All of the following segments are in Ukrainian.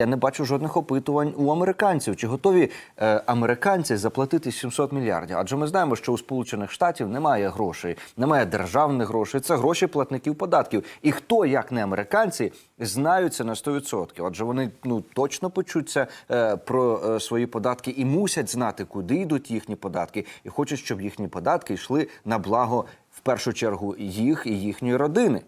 Я не бачу жодних опитувань у американців. Чи готові е, американці заплатити 700 мільярдів? Адже ми знаємо, що у Сполучених Штатів немає грошей, немає державних грошей. Це гроші платників податків. І хто, як не американці, знають це на 100%. Адже вони ну точно почуться е, про е, свої податки і мусять знати, куди йдуть їхні податки, і хочуть, щоб їхні податки йшли на благо в першу чергу їх і їхньої родини.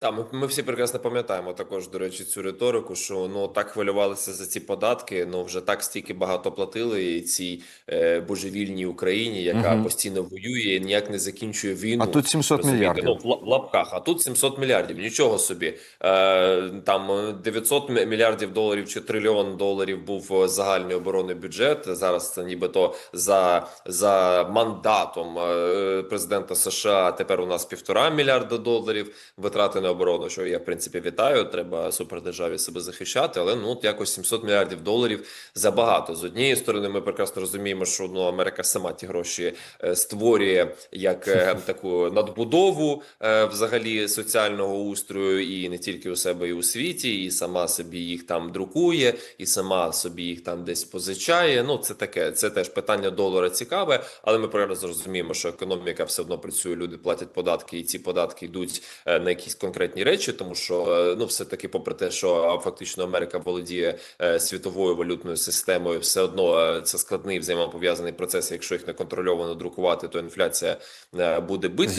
Так, ми, ми всі прекрасно пам'ятаємо також, до речі, цю риторику, що ну так хвилювалися за ці податки. Ну вже так стільки багато платили і цій е, божевільній Україні, яка Мгм. постійно воює і ніяк не закінчує війну. А тут 700 Розумієте? мільярдів. Ну, в, лапках, а тут 700 мільярдів. Нічого собі. Е, там е, 900 мільярдів доларів чи трильйон доларів був е, загальний оборонний бюджет. Зараз це нібито за, за мандатом е, президента США. Тепер у нас півтора мільярда доларів витрати на оборону. Що я в принципі вітаю. Треба супердержаві себе захищати. Але ну от якось 700 мільярдів доларів забагато. З однієї сторони, ми прекрасно розуміємо, що ну Америка сама ті гроші е, створює як е, таку надбудову е, взагалі соціального устрою, і не тільки у себе, і у світі, і сама собі їх там друкує, і сама собі їх там десь позичає. Ну це таке, це теж питання долара цікаве, але ми прекрасно розуміємо, що економіка все одно працює. Люди платять податки, і ці податки йдуть на якісь конкретні речі, тому що е, ну все таки, попри те, що фактично Америка володіє е, світовою валютною системою, все одно е, це складний взаємопов'язаний процес. Якщо їх не контрольовано друкувати, то інфляція буде бити.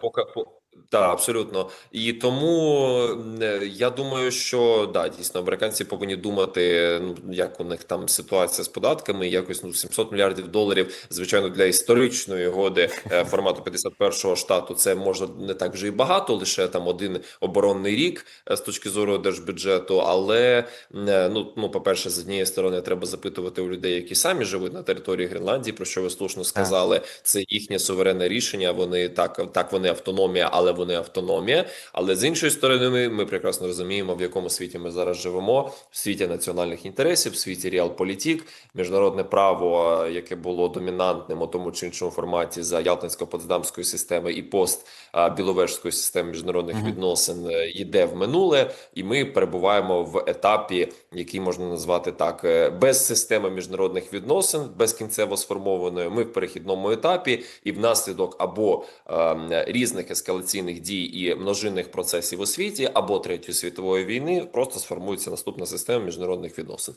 Поки по так, абсолютно. І тому е, я думаю, що да, дійсно американці повинні думати, ну як у них там ситуація з податками, якось ну 700 мільярдів доларів. Звичайно, для історичної угоди е, формату 51-го штату це може не так вже і багато, лише там один оборонний рік е, з точки зору держбюджету. Але ну, ну, по перше, з однієї сторони, треба запитувати у людей, які самі живуть на території Гренландії, про що ви слушно сказали. Це їхнє суверенне рішення. Вони так, так вони автономія, але вони автономія. Але з іншої сторони, ми, ми прекрасно розуміємо, в якому світі ми зараз живемо: в світі національних інтересів, в світі реалполітік, міжнародне право, е, яке було домінантним у тому чи іншому форматі за Ялтинсько-Потсдамської системи і пост Біловежської системи міжнародних Мгм. відносин е, йде в минуле, і ми перебуваємо в етапі, який можна назвати так, е, без системи міжнародних відносин, без кінцево сформованої. Ми в перехідному етапі, і внаслідок або е, різних ескалаційних дій і множинних процесів у світі, або третьої світової війни, просто сформується наступна система міжнародних відносин.